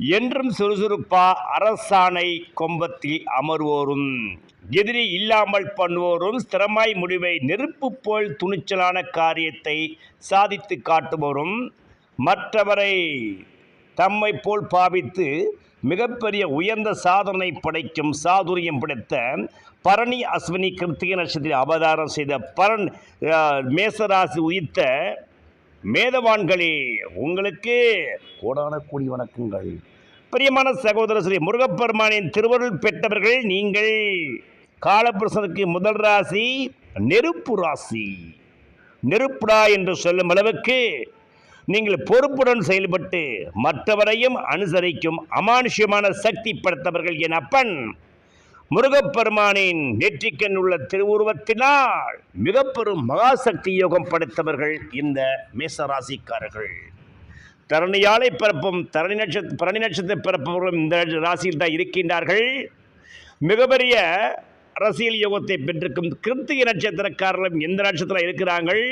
என்றும் சுறுசுறுப்பா அரசாணை கொம்பத்தில் அமர்வோரும். எதிரி இல்லாமல் பண்ணுவோரும் ஸ்திரமாய் முடிவை நெருப்பு போல் துணிச்சலான காரியத்தை சாதித்து காட்டுவோரும். மற்றவரை தம்மை போல் பாவித்து மிகப்பெரிய உயர்ந்த சாதனை படைக்கும் சாதுரியம் படைத்த பரணி அஸ்வினி கிருத்திக நட்சத்திர அவதாரம் செய்த பரண் மேசராசி உயிர்த்த மேதவான்களே உங்களுக்கு கோடான கூடி வணக்கங்கள். பிரியமான சகோதர ஸ்ரீ முருகப்பெருமானின் திருவருள் பெற்றவர்கள் நீங்கள். காலபுருஷனுக்கு முதல் ராசி நெருப்பு ராசி. நெருப்புடா என்று சொல்லும் அளவுக்கு நீங்கள் பொறுப்புடன் செயல்பட்டு மற்றவரையும் அனுசரிக்கும் அமானுஷ்யமான சக்தி படைத்தவர்கள் என் அப்பன். முருகப்பெருமானின் நெற்றிக்கண் உள்ள திருவுருவத்தினால் மிகப்பெரும் மகாசக்தி யோகம் படைத்தவர்கள் இந்த மேசராசிக்காரர்கள். தரணியாலை பிறப்பும் தரணி நட்சத்திர பரணி நட்சத்திர பிறப்பவர்களும் இந்த ராசியில் தான் இருக்கின்றார்கள். மிகப்பெரிய அரசியல் யோகத்தை பெற்றிருக்கும் கிருத்திகை நட்சத்திரக்காரர்களும் எந்த நட்சத்திரம் இருக்கிறார்கள்?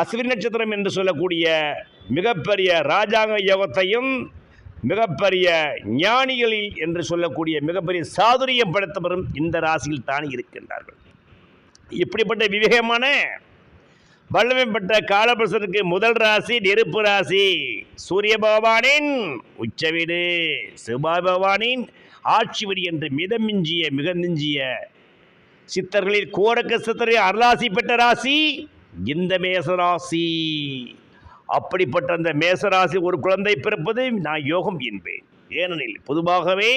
அஸ்வினி நட்சத்திரம் என்று சொல்லக்கூடிய மிகப்பெரிய ராஜாங்க யோகத்தையும் மிகப்பெரிய ஞானிகளில் என்று சொல்லக்கூடிய மிகப்பெரிய சாதுரியம் படைத்தவரும் இந்த ராசியில் தான் இருக்கின்றார்கள். இப்படிப்பட்ட விவேகமான வல்லமை பெற்ற காலபுருஷனுக்கு முதல் ராசி நெருப்பு ராசி. சூரிய பகவானின் உச்ச வீடு சிவபாய் பகவானின் ஆட்சி வீடு என்று மிதமிஞ்சிய மிக மிஞ்சிய. சித்தர்களில் கோரக்க சித்தரில் அருளாசி பெற்ற ராசி இந்த மேசராசி அப்படிப்பட்ட அந்த மேசராசி ஒரு குழந்தை பிறப்பது நான் யோகம் என்பேன். ஏனெனில் பொதுவாகவே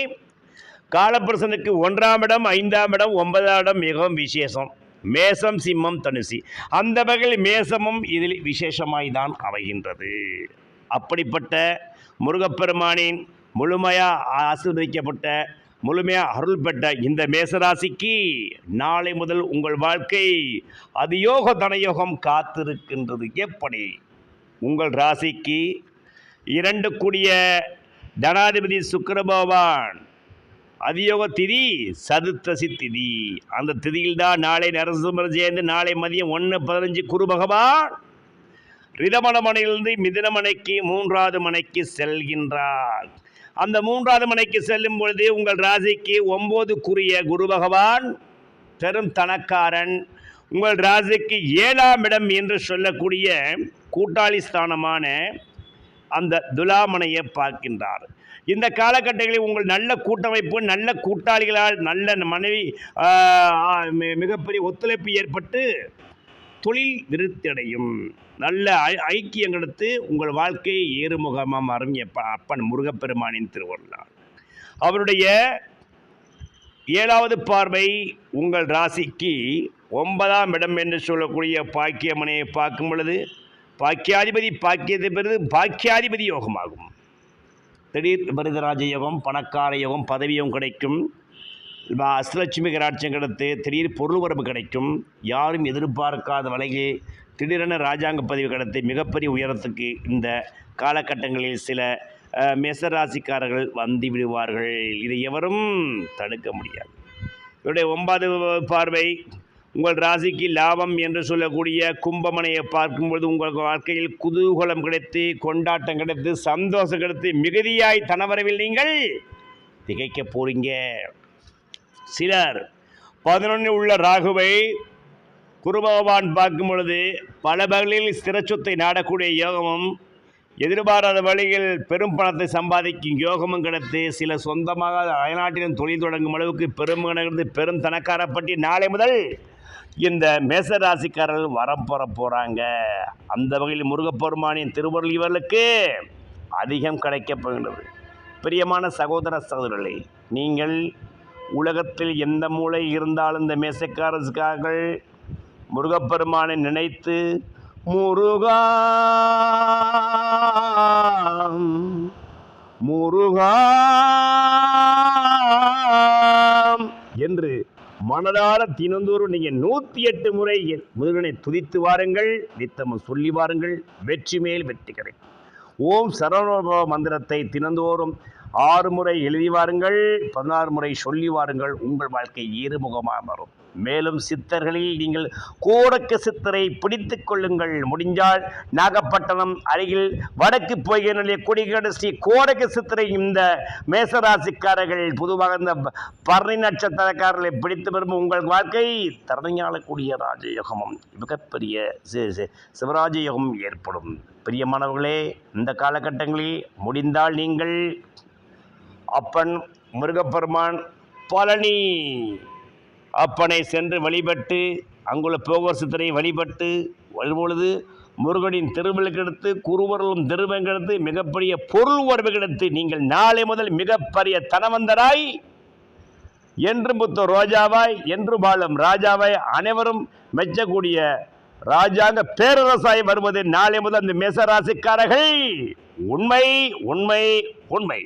காலப்பிரசனுக்கு ஒன்றாம் இடம் ஐந்தாம் இடம் ஒன்பதாம் இடம் மிகவும் விசேஷம். மேசம் சிம்மம் தனுசி. அந்த வகையில் மேசமும் இதில் விசேஷமாய் தான் அமைகின்றது. அப்படிப்பட்ட முருகப்பெருமானின் முழுமையாக ஆசீர்வதிக்கப்பட்ட முழுமையாக அருள் பெற்ற இந்த மேசராசிக்கு நாளை முதல் உங்கள் வாழ்க்கை அதியோக தனயோகம் காத்திருக்கின்றது. எப்படி? உங்கள் ராசிக்கு இரண்டு கூடிய தனாதிபதி சுக்கரபகவான் அதியோக திதி சதுர்த்தசி திதி அந்த திதியில் தான் நாளை நரசிம்மர் ஜெயந்தி நாளை மதியம் ஒன்று பதினஞ்சு குரு பகவான் ரிதமணமனையிலிருந்து மிதினமனைக்கு மூன்றாவது மனைக்கு செல்கின்றார். அந்த மூன்றாவது மனைக்கு செல்லும் பொழுது உங்கள் ராசிக்கு ஒம்போதுக்குரிய குரு பகவான் பெரும் தனக்காரன். உங்கள் ராசிக்கு ஏழாம் இடம் என்று சொல்லக்கூடிய கூட்டாளி ஸ்தானமான அந்த துலாமனையை பார்க்கின்றார். இந்த காலகட்டங்களில் உங்கள் நல்ல கூட்டமைப்பு நல்ல கூட்டாளிகளால் நல்ல மனைவி மிகப்பெரிய ஒத்துழைப்பு ஏற்பட்டு தொழில் விருத்தடையும். நல்ல ஐ- ஐக்கியம் கிடைத்து உங்கள் வாழ்க்கையை ஏறுமுகமாக மாறும் எப்ப அப்பன் முருகப்பெருமானின் திருவள்ளார் அவருடைய ஏழாவது பார்வை உங்கள் ராசிக்கு ஒன்பதாம் இடம் என்று சொல்லக்கூடிய பாக்கியமனையை பார்க்கும் பொழுது பாக்கியாதிபதி பாக்கியத்தை பெறுது பாக்கியாதிபதி யோகமாகும். திடீர் விபரீதராஜ யோகம் பணக்கார யோகம் பதவியும் கிடைக்கும். வ- அஷ்டலட்சுமி கராட்சியம் கிடைத்து திடீர் பொருள் வரம்பு கிடைக்கும். யாரும் எதிர்பார்க்காத வகையில் திடீரென ராஜாங்க பதவி கிடைத்து மிகப்பெரிய உயரத்துக்கு இந்த காலகட்டங்களில் சில அஹ், மேசராசிக்காரர்கள் வந்து விடுவார்கள். இதை எவரும் தடுக்க முடியாது. இவருடைய ஒன்பது பார்வை உங்கள் ராசிக்கு லாபம் என்று சொல்லக்கூடிய கும்பமனையை பார்க்கும்பொழுது உங்கள் வாழ்க்கையில் குதூகலம் கிடைத்து கொண்டாட்டம் கிடைத்து சந்தோஷம் கிடைத்து மிகுதியாய் தனவரவில் நீங்கள் திகைக்க போறீங்க. சிலர் பதினொன்று உள்ள ராகுவை குரு பகவான் பார்க்கும் பொழுது பல பகலில் ஸ்திரச்சொத்தை நாடக்கூடிய யோகமும் எதிர்பாராத வழியில் பெரும் பணத்தை சம்பாதிக்கும் யோகமும் கிடைத்து சில சொந்தமாக அயல்நாட்டிலும் தொழில் தொடங்கும் அளவுக்கு பெரும் பெரும் தனக்காரப்பட்டி நாளை முதல் இந்த மேசராசிக்காரர்கள் வரம் பெற போகிறாங்க அந்த வகையில் முருகப்பெருமானின் திருவருள் இவர்களுக்கு அதிகம் கிடைக்கப் போகின்றது. பிரியமான சகோதர சகோதரர்களே நீங்கள் உலகத்தில் எந்த மூலை இருந்தாலும் இந்த மேசக்காரர்கள் முருகப்பெருமானை நினைத்து முருகா முருகா மனதார தினந்தோறும் நீங்கள் நூற்றி எட்டு முறை முருகனை துதித்து வாருங்கள் நித்தமும் சொல்லி வாருங்கள் வெற்றி மேல் வெற்றி கிடைக்கும். ஓம் சரவண மந்திரத்தை தினந்தோறும் ஆறு முறை எழுதி வாருங்கள் பதினாறு முறை சொல்லி வாருங்கள் உங்கள் வாழ்க்கை இருமுகமாக மாறும். மேலும் சித்தர்களில் நீங்கள் கோடக்க சித்தரை பிடித்து கொள்ளுங்கள். முடிஞ்சால் நாகப்பட்டினம் அருகில் வடக்கு போகிய கொடிகட ஸ்ரீ கோடக்க சித்தரை இந்த மேசராசிக்காரர்கள் பொதுவாக இந்த பரணி நட்சத்திரக்காரர்களை பிடித்து வரும் உங்கள் வாழ்க்கை தரணையாளக்கூடிய ராஜயோகமும் மிகப்பெரிய சி- சி- சிவராஜயோகம் ஏற்படும். பிரியமானவர்களே இந்த காலகட்டங்களில் முடிந்தால் நீங்கள் அப்பன் முருகப்பெருமான் பழனி. அப்பனை சென்று வழிபட்டு அங்குள்ள போகர் சித்தரை வழிபட்டு வரும்பொழுது முருகனின் திருவிழுக்கெடுத்து குருவர்களும் திருவங்கெடுத்து மிகப்பெரிய பொருள் உறவு கிடைத்து நீங்கள் நாளை முதல் மிகப்பெரிய தனவந்தராய் என்று புத்த ரோஜாவாய் என்று வாழும் ராஜாவாய் அனைவரும் மெச்சக்கூடிய ராஜாங்க பேரரசாய் வருவது நாளை முதல் அந்த மேசராசிக்காரர்கள். உண்மை உண்மை உண்மை.